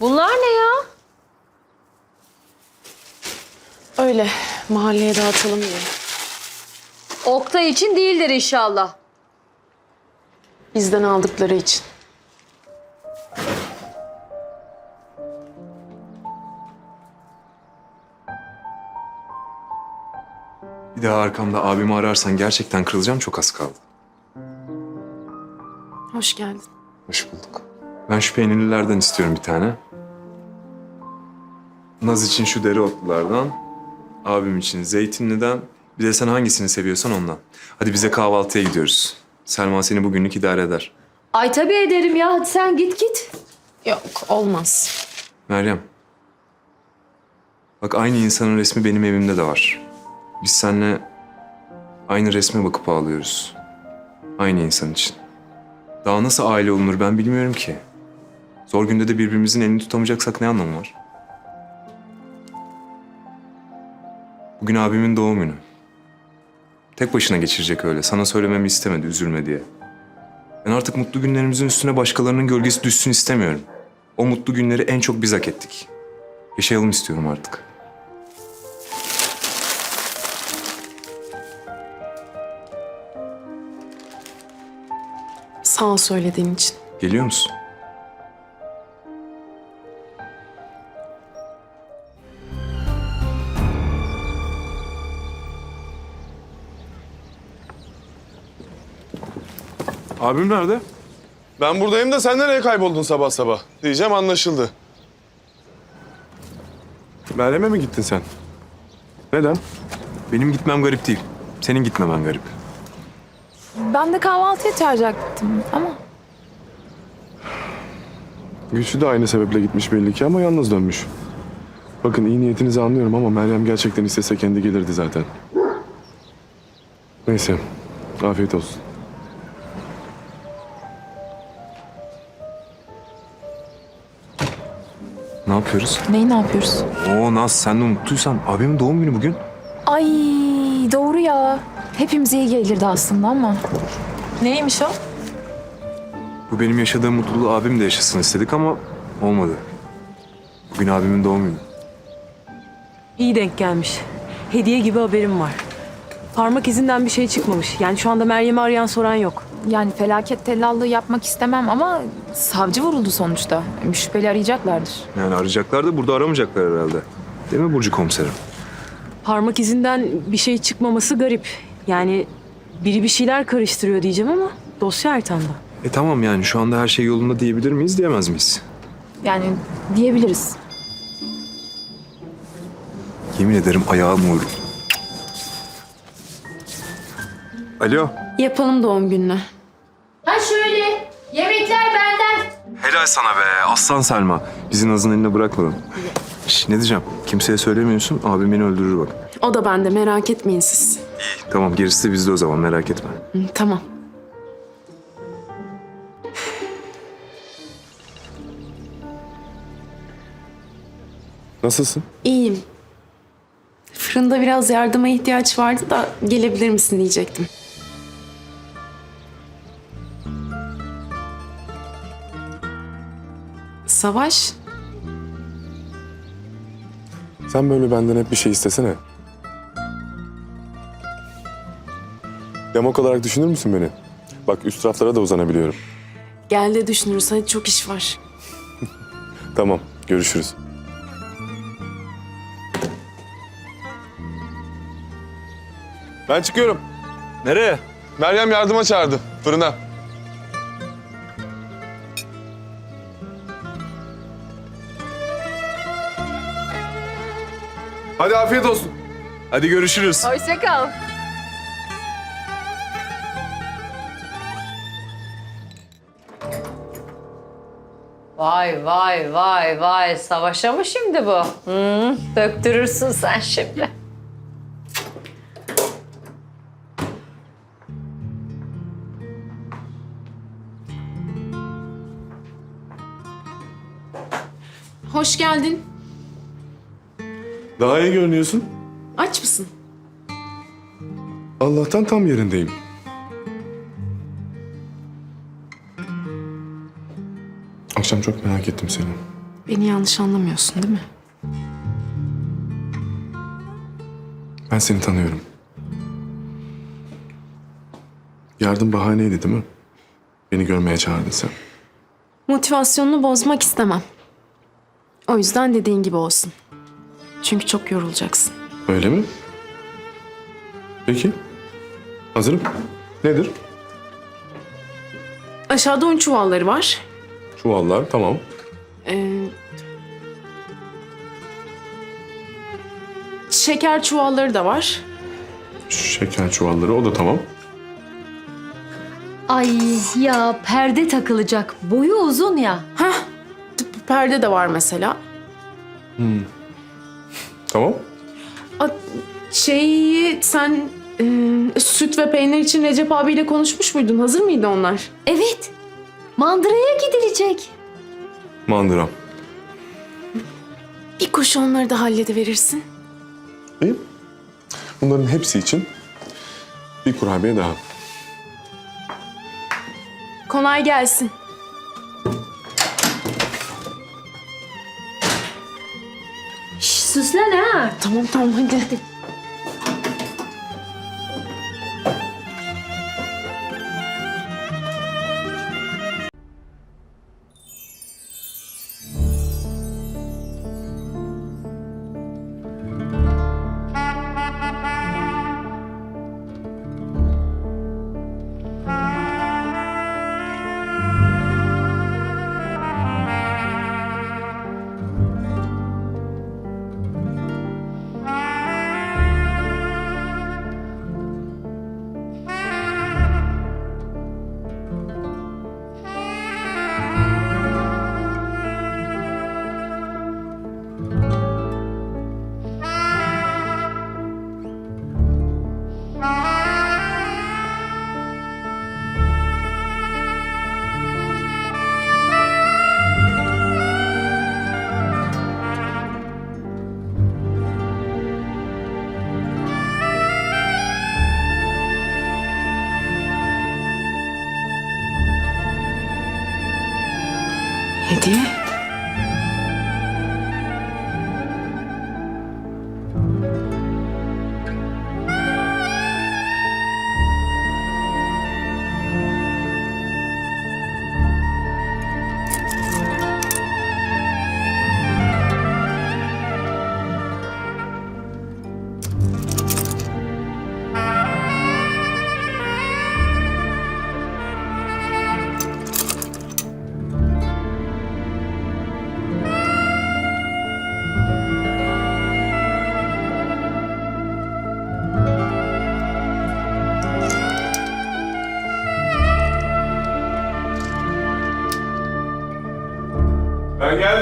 Bunlar ne ya? Öyle mahalleye dağıtalım diye. Oktay için değildir inşallah. Bizden aldıkları için. Bir daha arkamda abimi ararsan gerçekten kırılacağım çok az kaldı. Hoş geldin. Hoş bulduk. Ben şu peynirlilerden istiyorum bir tane. Naz için şu dereotlulardan. Abim için zeytinliden. Bir de sen hangisini seviyorsan ondan. Hadi bize kahvaltıya gidiyoruz. Selma seni bugünlük idare eder. Ay tabii ederim ya. Hadi sen git git. Yok olmaz. Meryem. Bak aynı insanın resmi benim evimde de var. Biz seninle aynı resme bakıp ağlıyoruz. Aynı insan için. Daha nasıl aile olunur ben bilmiyorum ki. Zor günde de birbirimizin elini tutamayacaksak ne anlamı var? Bugün abimin doğum günü. Tek başına geçirecek öyle. Sana söylememi istemedi üzülme diye. Ben artık mutlu günlerimizin üstüne başkalarının gölgesi düşsün istemiyorum. O mutlu günleri en çok biz hak ettik. Yaşayalım istiyorum artık. Sağ ol söylediğin için. Geliyor musun? Abim nerede? Ben buradayım da sen nereye kayboldun sabah sabah? Diyeceğim anlaşıldı. Meryem'e mi gittin sen? Neden? Benim gitmem garip değil. Senin gitmemen garip. Ben de kahvaltıya çağıracaktım ama Güçlü de aynı sebeple gitmiş belli ki ama yalnız dönmüş. Bakın iyi niyetinizi anlıyorum ama Meryem gerçekten istese kendi gelirdi zaten. Neyse. Afiyet olsun. Ne yapıyoruz? neyi ne yapıyoruz? Oo Naz sen de mutluysan. Abimin doğum günü bugün. Ay doğru ya. Hepimize iyi gelirdi aslında ama. Neymiş o? Bu benim yaşadığım mutluluğu abim de yaşasın istedik ama olmadı. Bugün abimin doğum günü. İyi denk gelmiş. Hediye gibi haberim var. Parmak izinden bir şey çıkmamış. Yani şu anda Meryem'i arayan soran yok. Yani felaket tellallığı yapmak istemem ama savcı vuruldu sonuçta. Bir şüpheli arayacaklardır. Yani arayacaklar da burada aramayacaklar herhalde. Değil mi Burcu komiserim? Parmak izinden bir şey çıkmaması garip. Yani biri bir şeyler karıştırıyor diyeceğim ama dosya Ertan'da. E tamam yani şu anda her şey yolunda diyebilir miyiz diyemez miyiz? Yani diyebiliriz. Yemin ederim ayağım uğur. Alo. Yapalım doğum gününü. Ha şöyle. Yemekler benden. Helal sana be aslan Selma. Bizi Naz'ın eline bırakmadın. Şş, ne diyeceğim? Kimseye söylemiyorsun. Abim beni öldürür bak. O da bende merak etmeyin siz. İyi tamam gerisi de bizde o zaman merak etme. Hı, tamam. Nasılsın? İyiyim. Fırında biraz yardıma ihtiyaç vardı da gelebilir misin diyecektim. Savaş, Sen böyle benden hep bir şey istesene. Yamak olarak düşünür müsün beni? Bak üst raflara da uzanabiliyorum. gel de düşünürüz. Hadi çok iş var. Tamam, görüşürüz. Ben çıkıyorum. Nereye? Meryem yardıma çağırdı. Fırına. Hadi afiyet olsun. Hadi görüşürüz. Hoşça kal. Vay vay vay vay savaşa mı şimdi bu? Hı, döktürürsün sen şimdi. Hoş geldin. Daha iyi görünüyorsun. Aç mısın? Allah'tan tam yerindeyim. Akşam çok merak ettim seni. Beni yanlış anlamıyorsun değil mi? Ben seni tanıyorum. Yardım bahaneydi değil mi? Beni görmeye çağırdın sen. Motivasyonunu bozmak istemem. O yüzden dediğin gibi olsun. Çünkü çok yorulacaksın. Öyle mi? Peki. Hazırım. Nedir? Aşağıda un çuvalları var. Çuvallar, tamam. Ee, şeker çuvalları da var. Şeker çuvalları, o da tamam. Ay ya perde takılacak. Boyu uzun ya. Hah, perde de var mesela. Tamam. A, şeyi sen e, süt ve peynir için Recep abiyle konuşmuş muydun? Hazır mıydı onlar? Evet. Mandıraya gidilecek. Mandıram. Bir koşu onları da hallediverirsin. İyi. Bunların hepsi için bir kurabiye daha. Kolay gelsin. Süslen ha. Tamam tamam hadi. Hediye.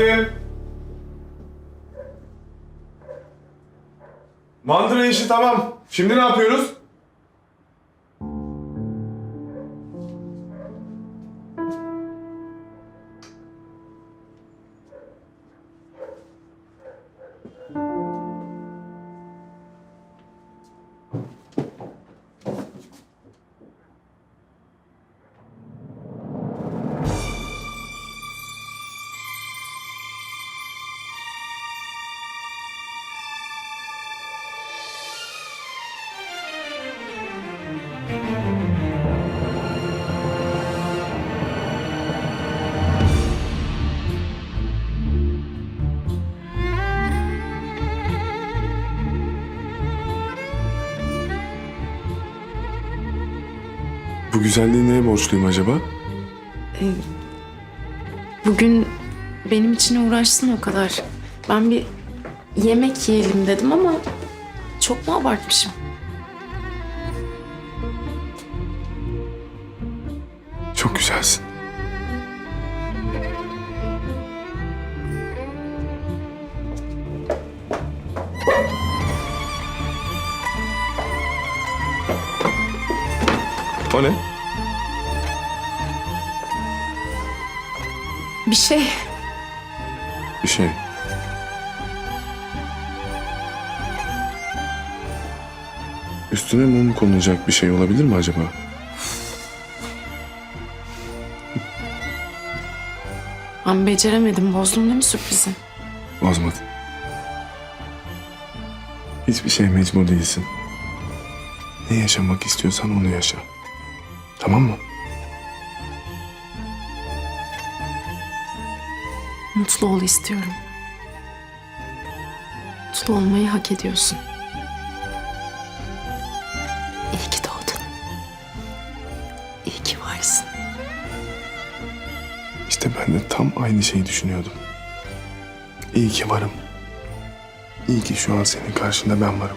Geldim. Mandıra işi tamam. Şimdi ne yapıyoruz? Bu güzelliği neye borçluyum acaba? Bugün benim için uğraşsın o kadar. Ben bir yemek yiyelim dedim ama çok mu abartmışım? O ne? Bir şey. Bir şey. Üstüne mum konulacak bir şey olabilir mi acaba? Ben beceremedim. Bozdum değil mi sürprizi? Bozmadın. Hiçbir şey mecbur değilsin. Ne yaşamak istiyorsan onu yaşa. Tamam mı? Mutlu ol istiyorum. Mutlu olmayı hak ediyorsun. İyi ki doğdun. İyi ki varsın. İşte ben de tam aynı şeyi düşünüyordum. İyi ki varım. İyi ki şu an senin karşında ben varım.